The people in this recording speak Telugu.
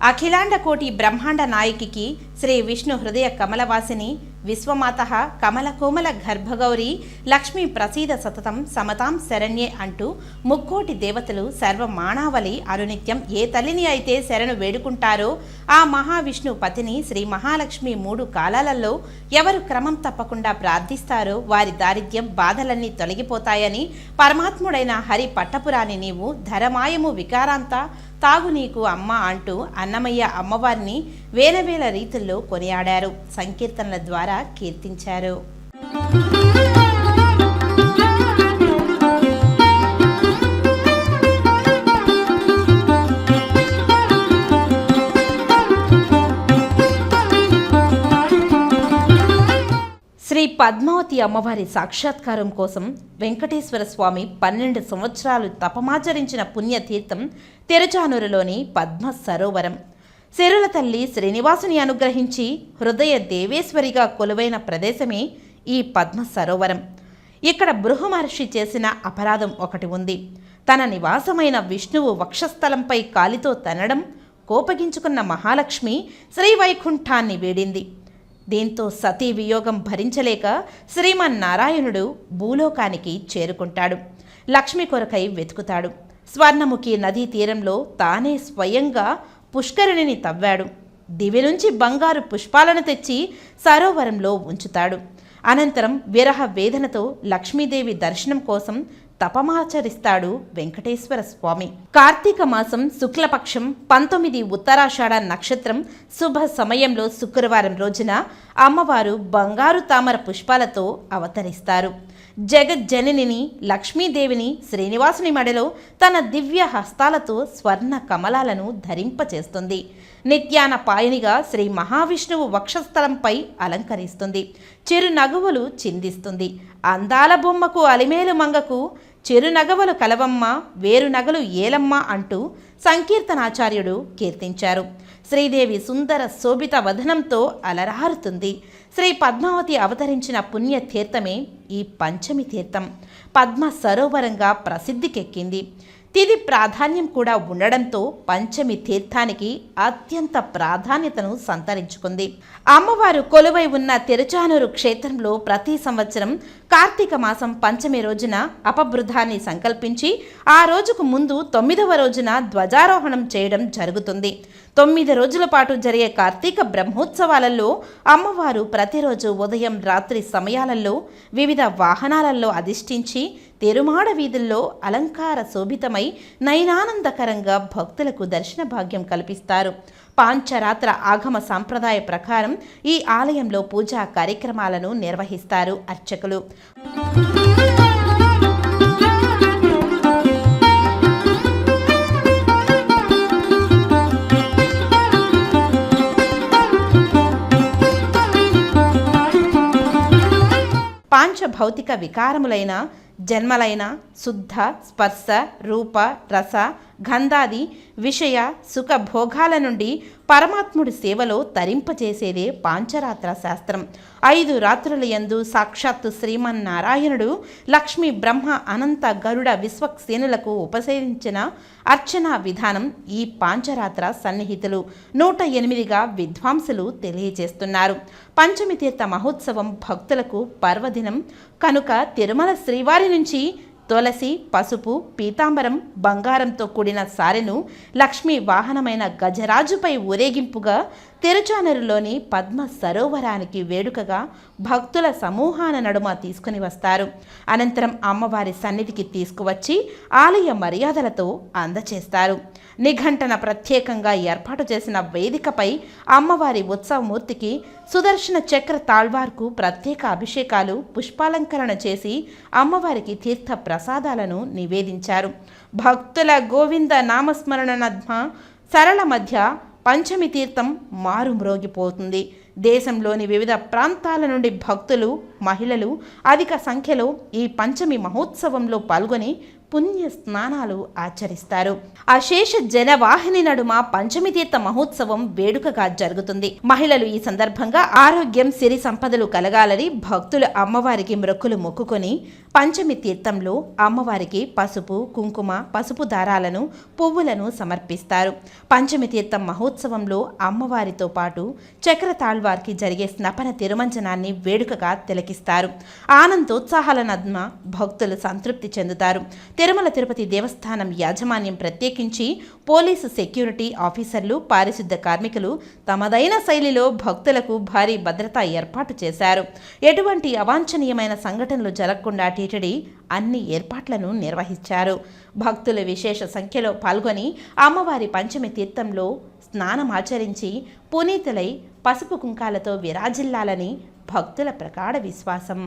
అఖిలాండ కోటి బ్రహ్మాండ నాయకికి శ్రీ విష్ణు హృదయ కమలవాసిని విశ్వమాత కమల కోమల గర్భగౌరి లక్ష్మీ ప్రసీద సతతం సమతాం శరణ్యే అంటూ ముక్కోటి దేవతలు సర్వమానావళి అనునిత్యం ఏ తల్లిని అయితే శరణు వేడుకుంటారో ఆ మహావిష్ణు పతిని శ్రీ మహాలక్ష్మి మూడు కాలాలలో ఎవరు క్రమం తప్పకుండా ప్రార్థిస్తారో వారి దారిద్ర్యం బాధలన్నీ తొలగిపోతాయని పరమాత్ముడైన హరి పట్టపురాని నీవు ధరమాయము వికారాంత తాగు నీకు అమ్మ అంటూ అన్నమయ్య అమ్మవారిని వేల వేల రీతుల్లో కొనియాడారు. సంకీర్తనల ద్వారా కీర్తించారు. పద్మావతి అమ్మవారి సాక్షాత్కారం కోసం వెంకటేశ్వర స్వామి పన్నెండు సంవత్సరాలు తపమాచరించిన పుణ్యతీర్థం తిరుచానూరులోని పద్మ సరోవరం. సిరుల తల్లి శ్రీనివాసుని అనుగ్రహించి హృదయ దేవేశ్వరిగా కొలువైన ప్రదేశమే ఈ పద్మ సరోవరం. ఇక్కడ బృహమహర్షి చేసిన అపరాధం ఒకటి ఉంది. తన నివాసమైన విష్ణువు వక్షస్థలంపై కాలితో తనడం కోపగించుకున్న మహాలక్ష్మి శ్రీవైకుంఠాన్ని వేడింది. దీంతో సతీ వియోగం భరించలేక శ్రీమన్నారాయణుడు భూలోకానికి చేరుకుంటాడు. లక్ష్మి కొరకై వెతుకుతాడు. స్వర్ణముఖి నదీ తీరంలో తానే స్వయంగా పుష్కరిణిని తవ్వాడు. దివి నుంచి బంగారు పుష్పాలను తెచ్చి సరోవరంలో ఉంచుతాడు. అనంతరం విరహ వేదనతో లక్ష్మీదేవి దర్శనం కోసం తపమాచరిస్తాడు వెంకటేశ్వర స్వామి. కార్తీక మాసం శుక్లపక్షం పంతొమ్మిది ఉత్తరాషాఢ నక్షత్రం శుభ సమయంలో శుక్రవారం రోజున అమ్మవారు బంగారు తామర పుష్పాలతో అవతరిస్తారు. జగజ్జననిని లక్ష్మీదేవిని శ్రీనివాసుని మెడలో తన దివ్య హస్తాలతో స్వర్ణ కమలాలను ధరింపచేస్తుంది. నిత్యాన పాయనిగా శ్రీ మహావిష్ణువు వక్షస్థలంపై అలంకరిస్తుంది. చిరు నగువులు చిందిస్తుంది. అందాల బొమ్మకు అలిమేలు మంగకు చెరునగవలు కలవమ్మ వేరు నగలు ఏలమ్మ అంటూ సంకీర్తనాచార్యుడు కీర్తించారు. శ్రీదేవి సుందర శోభిత వదనంతో అలరారుతుంది. శ్రీ పద్మావతి అవతరించిన పుణ్య తీర్థమే ఈ పంచమి తీర్థం. పద్మ సరోవరంగా ప్రసిద్ధికెక్కింది. తిది ప్రాధాన్యం కూడా ఉండడంతో పంచమి తీర్థానికి అత్యంత ప్రాధాన్యతను సంతరించుకుంది. అమ్మవారు కొలువై ఉన్న తిరుచానూరు క్షేత్రంలో ప్రతి సంవత్సరం కార్తీక మాసం పంచమి రోజున అపబృధాన్ని సంకల్పించి ఆ రోజుకు ముందు తొమ్మిదవ రోజున ధ్వజారోహణం చేయడం జరుగుతుంది. తొమ్మిది రోజుల పాటు జరిగే కార్తీక బ్రహ్మోత్సవాలలో అమ్మవారు ప్రతిరోజు ఉదయం రాత్రి సమయాలలో వివిధ వాహనాలలో అధిష్ఠించి తిరుమాడ వీధుల్లో అలంకార శోభితమై నయనానందకరంగా భక్తులకు దర్శన భాగ్యం కల్పిస్తారు. పాంచరాత్ర ఆగమ సాంప్రదాయ ప్రకారం ఈ ఆలయంలో పూజా కార్యక్రమాలను నిర్వహిస్తారు అర్చకులు. పాంచభౌతిక వికారములైన జన్మలైన శుద్ధ స్పర్శ రూప రస గంధాది విషయ సుఖ భోగాల నుండి పరమాత్ముడి సేవలో తరింపచేసేదే పాంచరాత్ర శాస్త్రం. ఐదు రాత్రుల యందు సాక్షాత్తు శ్రీమన్నారాయణుడు లక్ష్మీ బ్రహ్మ అనంత గరుడ విశ్వక్సేనులకు ఉపసేవించిన అర్చనా విధానం ఈ పాంచరాత్ర సన్నిహితులు. నూట ఎనిమిదిగా విద్వాంసులు తెలియజేస్తున్నారు. పంచమి తీర్థ మహోత్సవం భక్తులకు పర్వదినం. కనుక తిరుమల శ్రీవారి నుంచి తులసి పసుపు పీతాంబరం బంగారంతో కూడిన సారెను లక్ష్మీ వాహనమైన గజరాజుపై ఊరేగింపుగా తిరుచానరులోని పద్మ సరోవరానికి వేడుకగా భక్తుల సమూహాన నడుమ తీసుకుని వస్తారు. అనంతరం అమ్మవారి సన్నిధికి తీసుకువచ్చి ఆలయ మర్యాదలతో అందచేస్తారు. నిఘంటన ప్రత్యేకంగా ఏర్పాటు చేసిన వేదికపై అమ్మవారి ఉత్సవమూర్తికి సుదర్శన చక్ర తాళ్వార్కు ప్రత్యేక అభిషేకాలు పుష్పాలంకరణ చేసి అమ్మవారికి తీర్థ ప్రసాదాలను నివేదించారు. భక్తుల గోవింద నామస్మరణ నద్మ సరళ మధ్య పంచమి తీర్థం మారుమ్రోగిపోతుంది దేశంలోని వివిధ ప్రాంతాల నుండి భక్తులు మహిళలు అధిక సంఖ్యలో ఈ పంచమి మహోత్సవంలో పాల్గొని పుణ్య స్నానాలు ఆచరిస్తారు. అశేష జనవాహిని నడుమ పంచమి తీర్థ మహోత్సవం వేడుకగా జరుగుతుంది. మహిళలు ఈ సందర్భంగా ఆరోగ్యం సిరి సంపదలు కలగాలని భక్తులు అమ్మవారికి మృక్కులు మొక్కుకొని పంచమి తీర్థంలో అమ్మవారికి పసుపు కుంకుమ పసుపు దారాలను పువ్వులను సమర్పిస్తారు. పంచమి తీర్థం మహోత్సవంలో అమ్మవారితో పాటు చక్ర తాళ్వార్కి జరిగే స్నపన తిరుమంజనాన్ని వేడుకగా తిలకిస్తారు. ఆనందోత్సాహాల నద్మ భక్తులు సంతృప్తి చెందుతారు. తిరుమల తిరుపతి దేవస్థానం యాజమాన్యం ప్రత్యేకించి పోలీసు సెక్యూరిటీ ఆఫీసర్లు పారిశుద్ధ కార్మికులు తమదైన శైలిలో భక్తులకు భారీ భద్రత ఏర్పాటు చేశారు. ఎటువంటి అవాంఛనీయమైన సంఘటనలు జరగకుండా టీటీడీ అన్ని ఏర్పాట్లను నిర్వహించారు. భక్తులు విశేష సంఖ్యలో పాల్గొని అమ్మవారి పంచమి తీర్థంలో స్నానమాచరించి పునీతులై పసుపు కుంకాలతో విరాజిల్లాలని భక్తుల ప్రగాఢ విశ్వాసం.